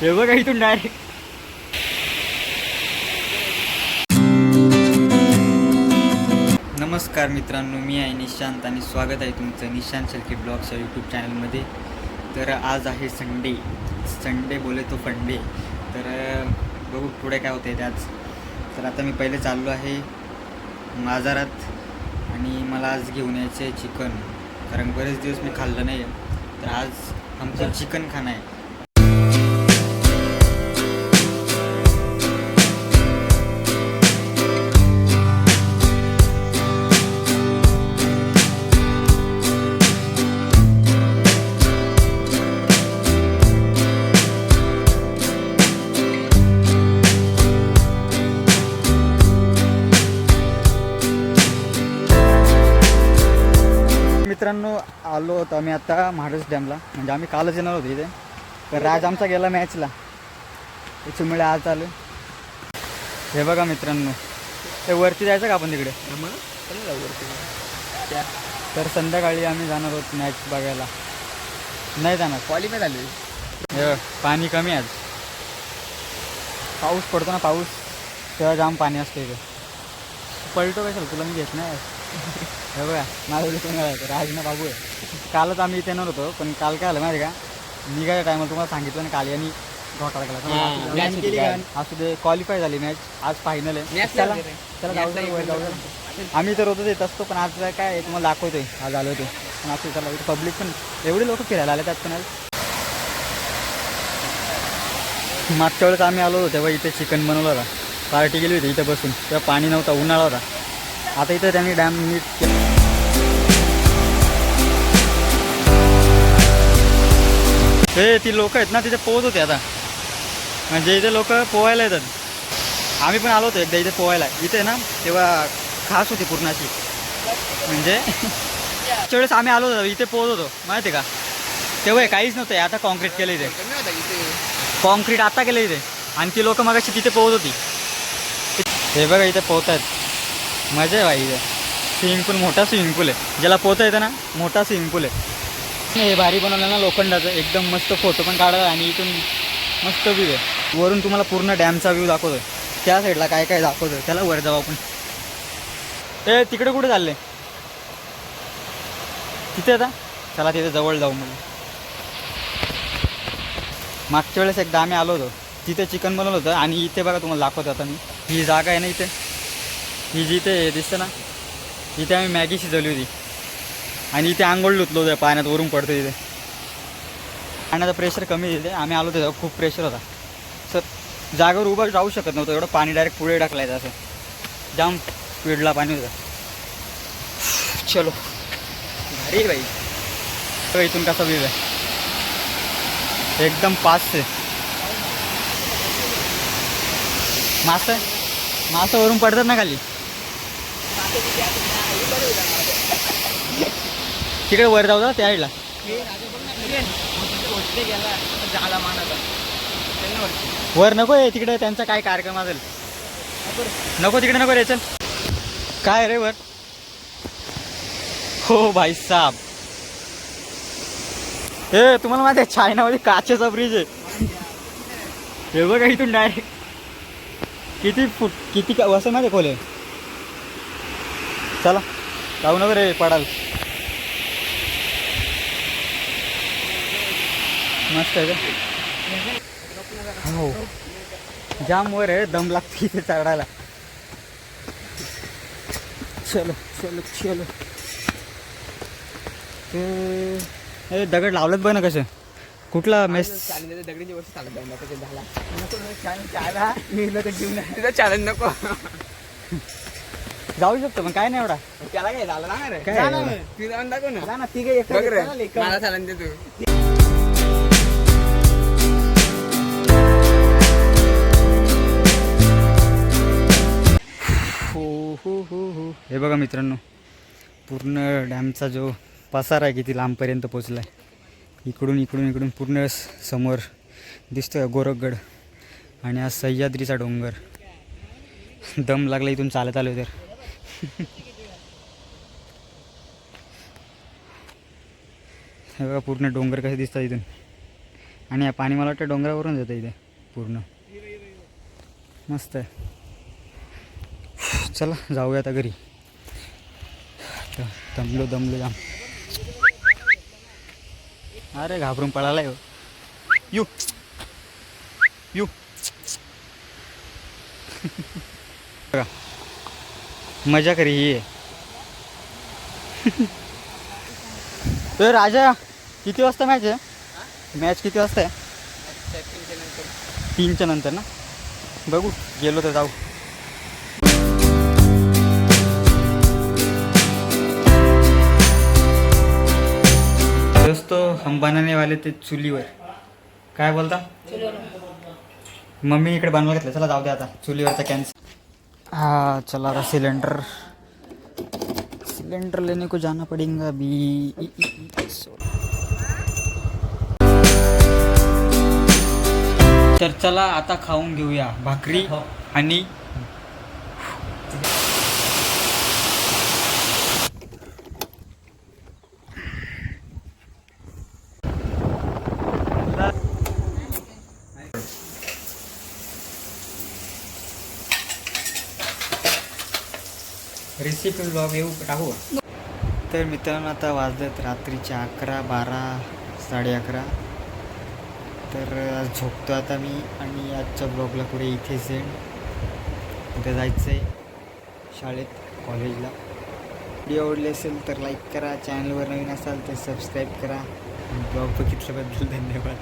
हे बघा इथून डायरेक्ट नमस्कार मित्रांनो मी आहे निशांत आणि स्वागत आहे तुमचं निशांत शेळके ब्लॉग्स या यूट्यूब चॅनलमध्ये तर आज आहे संडे संडे बोले तो फंडे तर बघू पुढे काय होते आज तर आता मी पहिले चाललो आहे बाजारात आणि मला आज घेऊन यायचं आहे चिकन. कारण बरेच दिवस मी खाल्लं नाही आहे तर आज आमचं चिकन खाणं आहे. मित्रांनो आलो होतो आम्ही आता महाराज डॅमला. म्हणजे आम्ही कालच येणार होतो इथे. तर राज आमचा गेला मॅचला. त्याच्यामुळे आज आलो हे बघा मित्रांनो. ते वरती जायचं का आपण तिकडे? तर संध्याकाळी आम्ही जाणार आहोत मॅच बघायला. नाही जाणार. क्वालिफाय झाली. हे पाणी कमी आहे आज. पाऊस पडतो ना पाऊस. तेव्हा जाम पाणी असतं इथे. पलटो कशाला? तुला मी घेत नाही. हे बघा माझं कोण घालायचं राज ना बाबू आहे. कालच आम्ही इथे येणार होतो पण काल काय आलं माहिती का? निघायच्या टायमाला तुम्हाला सांगितलं ना काल यांनी घोटाळा केला. असू दे, क्वालिफाय झाली मॅच आज फायनल आहे. चला. चला जाऊ जाऊ दे. आम्ही तर रोजच येत असतो पण आज काय तुम्हाला दाखवतोय. आज आलो होतो. पण असं चला पब्लिक पण एवढे लोक फिरायला आले त्यात पण आज. मागच्या वेळेस आम्ही आलो होतो तेव्हा इथे चिकन बनवलं होता. पार्टी केली होती इथे बसून. तेव्हा पाणी नव्हता उन्हाळा होता. आता इथं त्यांनी डॅम नीट केला ते ती लोक आहेत ना तिथे पोहत होते आता. म्हणजे इथे लोक पोहायला येतात. आम्ही पण आलो होतो एकदा इथे पोहायला. इथे ना तेव्हा खास होती पूर्णाची. म्हणजे त्याच्या वेळेस आम्ही आलो होतो इथे पोहत होतो. माहिती आहे का? तेव्हा काहीच नव्हतं आता कॉन्क्रीट केलं इथे. कॉन्क्रीट आता केलं इथे. आणि ती लोक मगाशी तिथे पोहत होती. हे बघा इथे पोहत आहेत मजा आहे भाई इथे. स्विमिंग पूल मोठा स्विमिंग पूल आहे. ज्याला पोहता येतं ना मोठा स्विमिंग पूल आहे. हे भारी बनवलं ना लोखंडाचं. एकदम मस्त फोटो पण काढा आणि इथून मस्त व्ह्यू आहे. वरून तुम्हाला पूर्ण डॅमचा व्ह्यू दाखवतो त्या साईडला काय काय दाखवतो त्याला वर जाऊ आपण. ए तिकडे कुठे चालले? तिथे आता? चला तिथे जवळ जाऊ मग. मागच्या वेळेस एकदा आम्ही आलो होतो. तिथे चिकन बनवलं होतं आणि इथे बघा तुम्हाला दाखवतो आता मी. ही जागा आहे ना इथे. ही जिथे दिसतं ना. इथे आम्ही मॅगी शिजवली होती. आणि इथे आंघोळ लुतलो होतं पाण्यात वरून पडतो इथे. आता प्रेशर कमी आहे आम्ही आलो होतो तेव्हा खूप प्रेशर होता. सर जागेवर उभं राहू शकत नव्हतं. एवढं पाणी डायरेक्ट पुढे टाकलायचं असं. जाम स्पीडला पाणी होतं. चलो. भारी बाई. इथून कसा व्ह्यू आहे. एकदम पाच आहे. मासं मासं वरून पडतात ना खाली. तिकडे वर जाऊ ना त्या साईडला वर नको आहे तिकडे त्यांचा काय कार्यक्रम असेल. नको तिकडे नको रे चल. काय रे वर? हो भाई साहब हे तुम्हाला माहिती आहे चायनामध्ये काचेचा ब्रिज आहे. हे बघा इथून डायरेक्ट किती फूट किती का असं माहिती आहे खोले? चला जाऊ नका रे पडाल. मस्त आहे का? हो. जाम वर आहे दम लागते इथे चढायला. चलो चलो चलो. ते हे दगड लावलंच बघ ना कसं. कुठला मेस? दगडीची वर्ष चालत जाईल झाला मी तर जीवन नको. जाऊ शकतो पण काय नाही एवढा. त्याला काय झालं ना रे? काय? ना. तू जाऊन ना. जा ना तिघे बघ रे. मला चालेल ते तू. हो हो हो हो. हे बघा मित्रांनो पूर्ण डॅमचा जो पसारा आहे किती लांबपर्यंत पोचला आहे इकडून इकडून इकडून पूर्ण स- समोर दिसतोय गोरखगड आणि हा सह्याद्रीचा डोंगर. दम लागला इथून चालत आलो तर. हे बघा पूर्ण डोंगर कसे दिसतात इथून. आणि या पाणी मला वाटतं डोंगरावरून जातं इथे पूर्ण. मस्त आहे. चला जाऊया आता घरी. दमलो दमलो जाम. अरे घाबरून पळाला हो. यू. यू. बघा. मजा करी ही. आहे तर राजा किती वाजता मॅच आहे? मॅच किती वाजता आहे? तीनच्या नंतर ना? बघू गेलो तर जाऊ. दोस्तो हम बनाने वाले ते चुलीवर. काय बोलता? मम्मी इकडे बनवायला घेतलं. चला जाऊ दे आता. चुलीवरचा कॅन्सल हा चला आता सिलेंडर सिलेंडर लेने को जाना पडेगा सो- तर चला आता खाऊन घेऊया भाकरी आणि रेसिपी ब्लॉग येऊ टाकू तर मित्रांनो आता वाजलेत रात्रीच्या अकरा बारा साडे अकरा. तर आज झोपतो आता मी आणि आजच्या ब्लॉगला पुढे इथेच येईन. उद्या जायचं आहे शाळेत कॉलेजला. व्हिडिओ आवडली असेल तर लाईक करा. चॅनलवर नवीन असाल तर सबस्क्राईब करा. ब्लॉग बघितल्याबद्दल धन्यवाद.